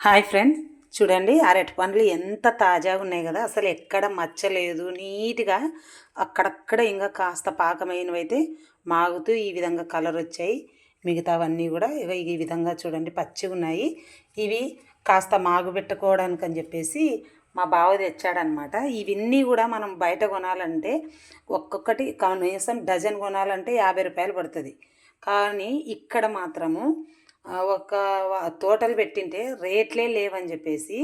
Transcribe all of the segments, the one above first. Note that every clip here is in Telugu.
హాయ్ ఫ్రెండ్స్ చూడండి అరటి పండ్లు ఎంత తాజాగా ఉన్నాయి కదా. అసలు ఎక్కడ మచ్చలేదు. నీట్గా అక్కడక్కడ ఇంకా కాస్త పాకమైనవి అయితే మాగుతూ ఈ విధంగా కలర్ వచ్చాయి మిగతావన్నీ కూడా ఇగో ఈ విధంగా చూడండి పచ్చిగా ఉన్నాయి. ఇవి కాస్త మాగు పెట్టుకోవడానికి అని చెప్పేసి మా బావ తెచ్చాడనమాట. ఇవన్నీ కూడా మనం బయట కొనాలంటే ఒక్కొక్కటి కనీసం డజన్ కొనాలంటే యాభై రూపాయలు పడుతుంది. కానీ ఇక్కడ మాత్రము ఒక తోటలు పెట్టింటే రేట్లే లేవని చెప్పేసి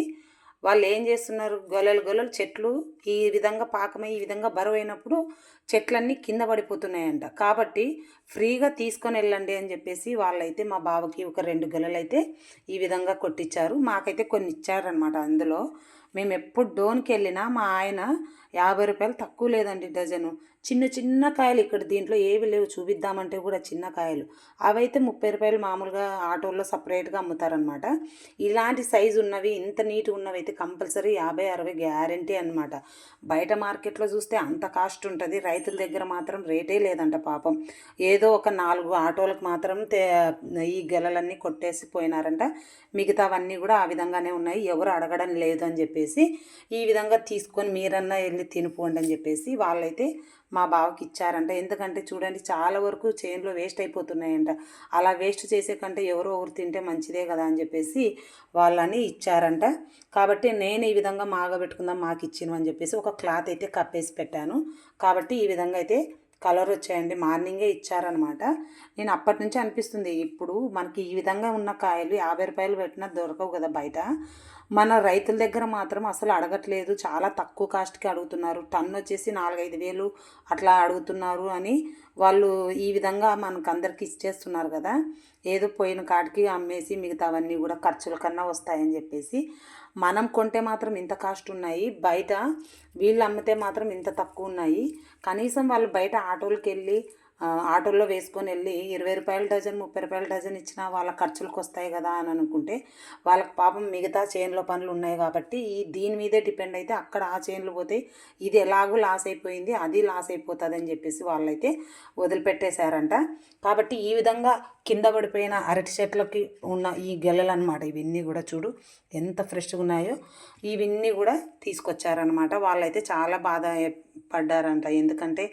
వాళ్ళు ఏం చేస్తున్నారు? గొలలు గొలలు చెట్లు ఈ విధంగా పాకమై ఈ విధంగా బరువు అయినప్పుడు చెట్లన్నీ కింద పడిపోతున్నాయంట. కాబట్టి ఫ్రీగా తీసుకొని వెళ్ళండి అని చెప్పేసి వాళ్ళైతే మా బావకి ఒక రెండు గొలలు అయితే ఈ విధంగా కొట్టించారు. మాకైతే కొన్ని ఇచ్చారనమాట అందులో. మేము ఎప్పుడు డోన్కి వెళ్ళినా మా ఆయన యాభై రూపాయలు తక్కువ లేదండి డజను. చిన్న చిన్న కాయలు ఇక్కడ దీంట్లో ఏవి లేవు చూపిద్దామంటే కూడా చిన్న కాయలు. అవైతే ముప్పై రూపాయలు మామూలుగా ఆటోల్లో సపరేట్గా అమ్ముతారనమాట ఇలాంటి సైజు ఉన్నవి ఇంత నీట్గా ఉన్నవి అయితే కంపల్సరీ యాభై అరవై గ్యారంటీ అనమాట బయట మార్కెట్లో చూస్తే అంత కాస్ట్ ఉంటుంది. రైతుల దగ్గర మాత్రం రేటే లేదంట పాపం. ఏదో ఒక నాలుగు ఆటోలకు మాత్రం తే ఈ గెలలన్నీ కొట్టేసి పోయినారంట. మిగతావన్నీ కూడా ఆ విధంగానే ఉన్నాయి. ఎవరు అడగడం లేదు అని చెప్పేసి. చెప్పేసి ఈ విధంగా తీసుకొని మీరన్నా వెళ్ళి తినిపోండి అని చెప్పేసి వాళ్ళైతే మా బావకి ఇచ్చారంట. ఎందుకంటే చూడండి చాలా వరకు చేనులో వేస్ట్ అయిపోతున్నాయంట. అలా వేస్ట్ చేసే కంటే ఎవరో ఒకరు తింటే మంచిదే కదా అని చెప్పేసి వాళ్ళని ఇచ్చారంట. కాబట్టి నేను ఈ విధంగా మాగబెట్టుకుందాం మాకు ఇచ్చిను అని చెప్పేసి ఒక క్లాత్ అయితే కప్పేసి పెట్టాను. కాబట్టి ఈ విధంగా అయితే కలర్ వచ్చాయండి. మార్నింగే ఇచ్చారనమాట. నేను అప్పటి నుంచి అనిపిస్తుంది ఇప్పుడు మనకి ఈ విధంగా ఉన్న కాయలు యాభై రూపాయలు పెట్టినా దొరకవు కదా బయట. మన రైతుల దగ్గర మాత్రం అసలు అడగట్లేదు. చాలా తక్కువ కాస్ట్కి అడుగుతున్నారు. టన్ను వచ్చేసి నాలుగైదు వేలు అట్లా అడుగుతున్నారు అని వాళ్ళు ఈ విధంగా మనకు అందరికి ఇచ్చేస్తున్నారు కదా. ఏదో పోయిన కాటికి అమ్మేసి మిగతావన్నీ కూడా ఖర్చుల కన్నా వస్తాయని చెప్పేసి మనం కొంటే మాత్రం ఇంత కాస్ట్ ఉన్నాయి బయట వీళ్ళు అమ్మితే మాత్రం ఇంత తక్కువ ఉన్నాయి కనీసం వాళ్ళు బయట ఆటోలకి వెళ్ళి ఆటోలో ఆటోల్లో వేసుకొని వెళ్ళి ఇరవై రూపాయల డజన్ ముప్పై రూపాయల డజన్ ఇచ్చినా వాళ్ళ ఖర్చులకు వస్తాయి కదా అని అనుకుంటే వాళ్ళకి పాపం మిగతా చేనులో పనులు ఉన్నాయి కాబట్టి ఈ దీని మీదే డిపెండ్ అయితే అక్కడ ఆ చేనులు పోతే ఇది ఎలాగో లాస్ అయిపోయింది అది లాస్ అయిపోతుంది అని చెప్పేసి వాళ్ళైతే వదిలిపెట్టేశారంట. కాబట్టి ఈ విధంగా కింద పడిపోయిన అరటి చెట్లకి ఉన్న ఈ గెలలు అనమాట ఇవన్నీ కూడా చూడు ఎంత ఫ్రెష్గా ఉన్నాయో. ఇవన్నీ కూడా తీసుకొచ్చారనమాట వాళ్ళైతే చాలా బాధ పడ్డారంట. ఎందుకంటే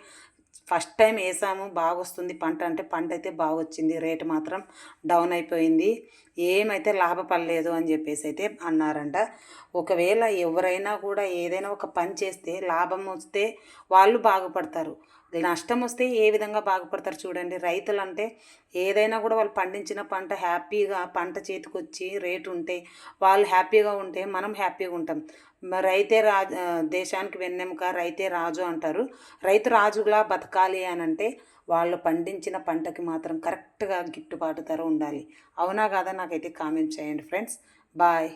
ఫస్ట్ టైం వేసాము బాగా వస్తుంది పంట అంటే పంట అయితే బాగా వచ్చింది రేటు మాత్రం డౌన్ అయిపోయింది. ఏమైతే లాభపడలేదు అని చెప్పేసి అయితే అన్నారంట. ఒకవేళ ఎవరైనా కూడా ఏదైనా ఒక పని చేస్తే లాభం వస్తే వాళ్ళు బాగుపడతారు. నష్టం వస్తే ఏ విధంగా బాగుపడతారు చూడండి. రైతులు అంటే ఏదైనా కూడా వాళ్ళు పండించిన పంట హ్యాపీగా పంట చేతికొచ్చి రేటు ఉంటే వాళ్ళు హ్యాపీగా ఉంటే మనం హ్యాపీగా ఉంటాం. రైతే రాజు దేశానికి వెన్నెముక రైతే రాజు అంటారు. రైతు రాజులా బతకాలి అని అంటే వాళ్ళు పండించిన పంటకి మాత్రం కరెక్ట్గా గిట్టుబాటు ధర ఉండాలి. అవునా కాదా? నాకైతే కామెంట్ చేయండి ఫ్రెండ్స్. బాయ్.